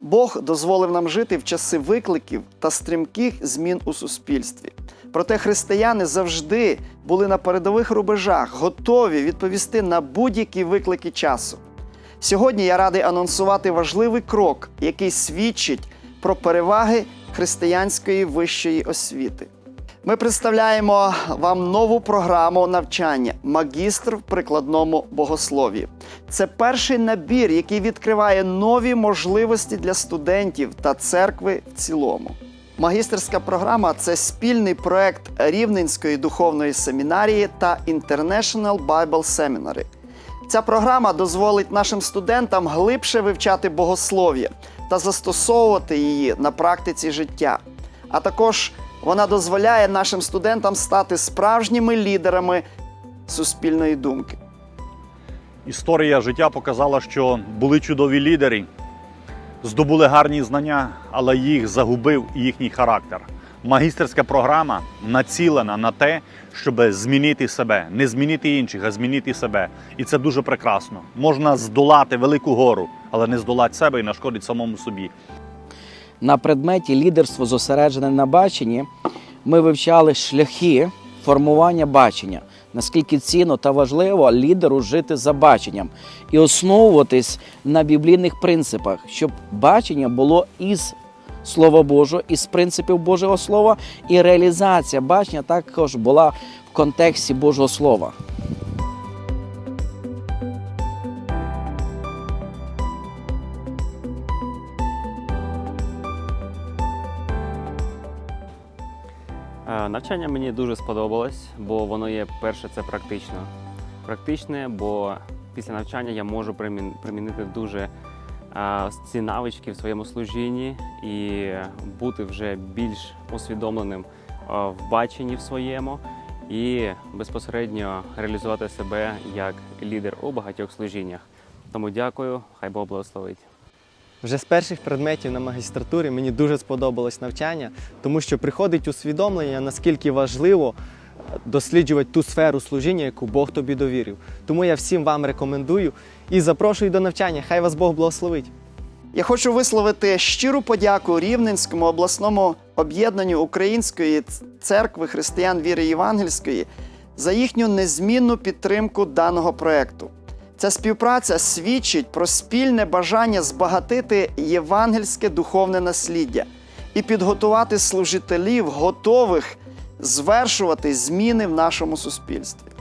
Бог дозволив нам жити в часи викликів та стрімких змін у суспільстві. Проте християни завжди були на передових рубежах, готові відповісти на будь-які виклики часу. Сьогодні я радий анонсувати важливий крок, який свідчить про переваги християнської вищої освіти. Ми представляємо вам нову програму навчання Магістр в прикладному богослові. Це перший набір, який відкриває нові можливості для студентів та церкви в цілому. Магістерська програма це спільний проект Рівненської духовної семінарії та International Bible Seminary. Ця програма дозволить нашим студентам глибше вивчати богослов'я та застосовувати її на практиці життя. А також вона дозволяє нашим студентам стати справжніми лідерами суспільної думки. Історія життя показала, що були чудові лідери, здобули гарні знання, але їх загубив їхній характер. Магістерська програма націлена на те, щоб змінити себе, не змінити інших, а змінити себе. І це дуже прекрасно. Можна здолати велику гору, але не здолати себе і нашкодити самому собі. На предметі лідерство зосереджене на баченні ми вивчали шляхи формування бачення. Наскільки цінно та важливо лідеру жити за баченням і основуватись на біблійних принципах, щоб бачення було із Слова Божого, із принципів Божого Слова, і реалізація бачення також була в контексті Божого Слова. Навчання мені дуже сподобалось, бо воно є перше, це практично. Практичне, бо після навчання я можу примін- примінити дуже е, ці навички в своєму служінні і бути вже більш усвідомленим е, в баченні в своєму і безпосередньо реалізувати себе як лідер у багатьох служіннях. Тому дякую, хай Бог благословить. Вже з перших предметів на магістратурі мені дуже сподобалось навчання, тому що приходить усвідомлення, наскільки важливо е, досліджувати ту сферу служіння, яку Бог тобі довірив. Тому я всім вам рекомендую і запрошую до навчання. Хай вас Бог благословить. Я хочу висловити щиру подяку Рівненському обласному об'єднанню Української церкви християн віри Євангельської за їхню незмінну підтримку даного проекту. Ця співпраця свідчить про спільне бажання збагатити євангельське духовне насліддя і підготувати служителів, готових звершувати зміни в нашому суспільстві.